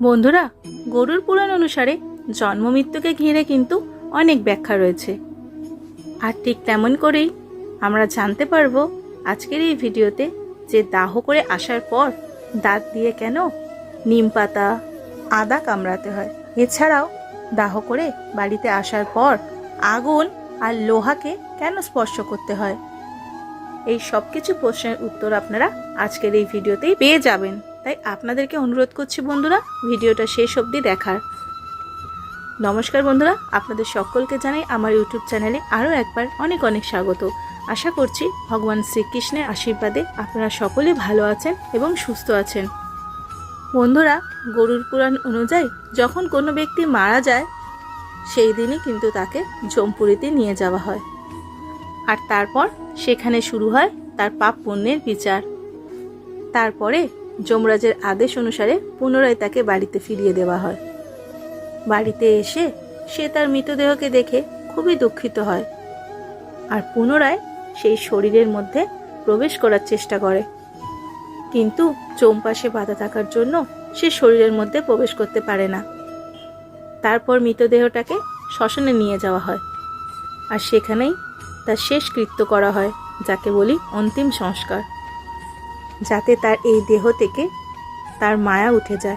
বন্ধুরা, গরুর পুরাণ অনুসারে জন্ম মৃত্যুকে ঘিরে কিন্তু অনেক ব্যাখ্যা রয়েছে। আর ঠিক তেমন করেই আমরা জানতে পারব আজকের এই ভিডিওতে যে দাহ করে আসার পর দাঁত দিয়ে কেন নিম পাতা, আদা কামড়াতে হয়। এছাড়াও দাহ করে বাড়িতে আসার পর আগুন আর লোহাকে কেন স্পর্শ করতে হয়? এই সব কিছু প্রশ্নের উত্তর আপনারা আজকের এই ভিডিওতেই পেয়ে যাবেন। তাই আপনাদেরকে অনুরোধ করছি বন্ধুরা, ভিডিওটা শেষ অবধি দেখার। নমস্কার বন্ধুরা, আপনাদের সকলকে জানাই আমার ইউটিউব চ্যানেলে আরও একবার অনেক অনেক স্বাগত। আশা করছি ভগবান শ্রীকৃষ্ণের আশীর্বাদে আপনারা সকলে ভালো আছেন এবং সুস্থ আছেন। বন্ধুরা, গরুর পুরাণ অনুযায়ী যখন কোনো ব্যক্তি মারা যায়, সেই দিনই কিন্তু তাকে জমপুরিতে নিয়ে যাওয়া হয়। আর তারপর সেখানে শুরু হয় তার পাপ পুণ্যের বিচার। তারপরে যমরাজের আদেশ অনুসারে পুনরায় তাকে বাড়িতে ফিরিয়ে দেওয়া হয়। বাড়িতে এসে সে তার মৃতদেহকে দেখে খুবই দুঃখিত হয় আর পুনরায় সেই শরীরের মধ্যে প্রবেশ করার চেষ্টা করে। কিন্তু চৌপাশে বাধা থাকার জন্য সে শরীরের মধ্যে প্রবেশ করতে পারে না। তারপর মৃতদেহটাকে শ্মশানে নিয়ে যাওয়া হয় আর সেখানেই তার শেষ কৃত্য করা হয়, যাকে বলি অন্তিম সংস্কার। যাতে তার এই দেহ থেকে তার মায়া উঠে যায়।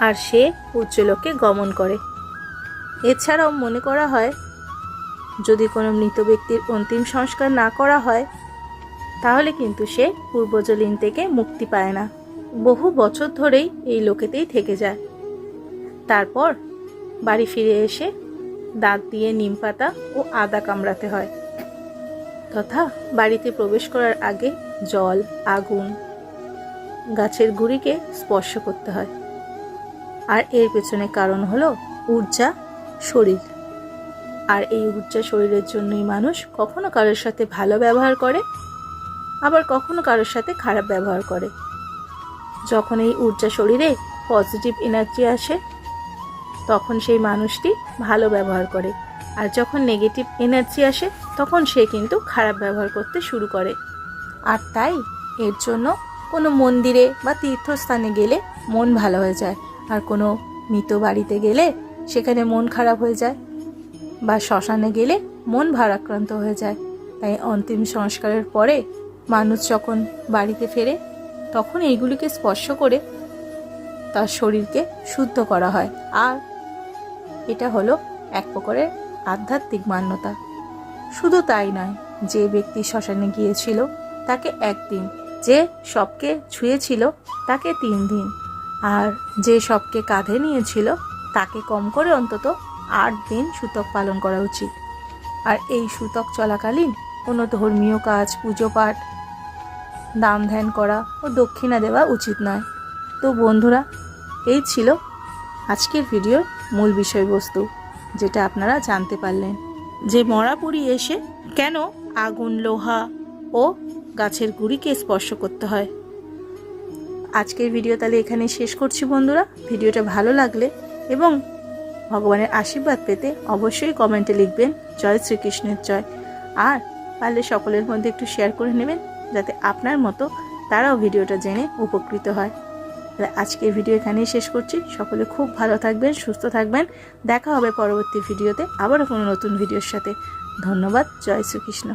আর সে উজ্জ্বলকে গমন করে। এছাড়াও মনে করা হয়, যদি কোনো মৃত ব্যক্তির অন্তিম সংস্কার না করা হয়, তাহলে কিন্তু সে পূর্বজলীন থেকে মুক্তি পায় না। বহু বছর ধরেই এই লোকেতেই থেকে যায়। তারপর বাড়ি ফিরে এসে দাঁত দিয়ে নিম পাতা ও আদা কামড়াতে হয়। তথা বাড়িতে প্রবেশ করার আগে জল, আগুন গাছের গুড়িকে স্পর্শ করতে হয়। আর এর পেছনে কারণ হলো ঊর্জা শরীর। আর এই ঊর্জা শরীরের জন্যই মানুষ কখনো কারোর সাথে ভালো ব্যবহার করে, আবার কখনো কারোর সাথে খারাপ ব্যবহার করে। যখন এই ঊর্জা শরীরে পজিটিভ এনার্জি আসে, তখন সেই মানুষটি ভালো ব্যবহার করে। আর যখন নেগেটিভ এনার্জি আসে, তখন সে কিন্তু খারাপ ব্যবহার করতে শুরু করে। আর তাই এর জন্য কোনো মন্দিরে বা তীর্থস্থানে গেলে মন ভালো হয়ে যায়। আর কোনো মৃত বাড়িতে গেলে সেখানে মন খারাপ হয়ে যায় বা শ্মশানে গেলে মন ভারাক্রান্ত হয়ে যায়। তাই অন্তিম সংস্কারের পরে মানুষ যখন বাড়িতে ফেরে, তখন এইগুলিকে স্পর্শ করে তার শরীরকে শুদ্ধ করা হয়। আর এটা হলো এক প্রকারের আধ্যাত্মিক মান্যতা। শুধু তাই নয়, যে ব্যক্তি শ্মশানে গিয়েছিল তাকে একদিন। যে সবকে ছুঁয়েছিল তাকে তিন দিন। আর যে সবকে কাঁধে নিয়েছিল তাকে কম করে অন্তত আট দিন সূতক পালন করা উচিত। আর এই সূতক চলাকালীন কোনো ধর্মীয় কাজ পুজো পাঠ দান ধ্যান করা ও দক্ষিণা দেওয়া উচিত নয়। তো বন্ধুরা, এই ছিল আজকের ভিডিওর মূল বিষয়বস্তু, যেটা আপনারা জানতে পারলেন। যে মরা মরাপুরি এসে কেন আগুন, লোহা ও গাছের গুড়িকে স্পর্শ করতে হয়। আজকের ভিডিও তাহলে এখানে শেষ করছি বন্ধুরা। ভিডিওটা ভালো লাগলে এবং ভগবানের আশীর্বাদ পেতে অবশ্যই কমেন্টে লিখবেন, জয় শ্রীকৃষ্ণের জয়। আর পারলে সকলের মধ্যে একটু শেয়ার করে নেবেন, যাতে আপনার মতো তারাও ভিডিওটা জেনে উপকৃত হয়। তাহলে আজকের ভিডিও এখানেই শেষ করছি। সকলে খুব ভালো থাকবেন, সুস্থ থাকবেন। দেখা হবে পরবর্তী ভিডিওতে আবারও কোনো নতুন ভিডিওর সাথে। ধন্যবাদ, জয় শ্রীকৃষ্ণ।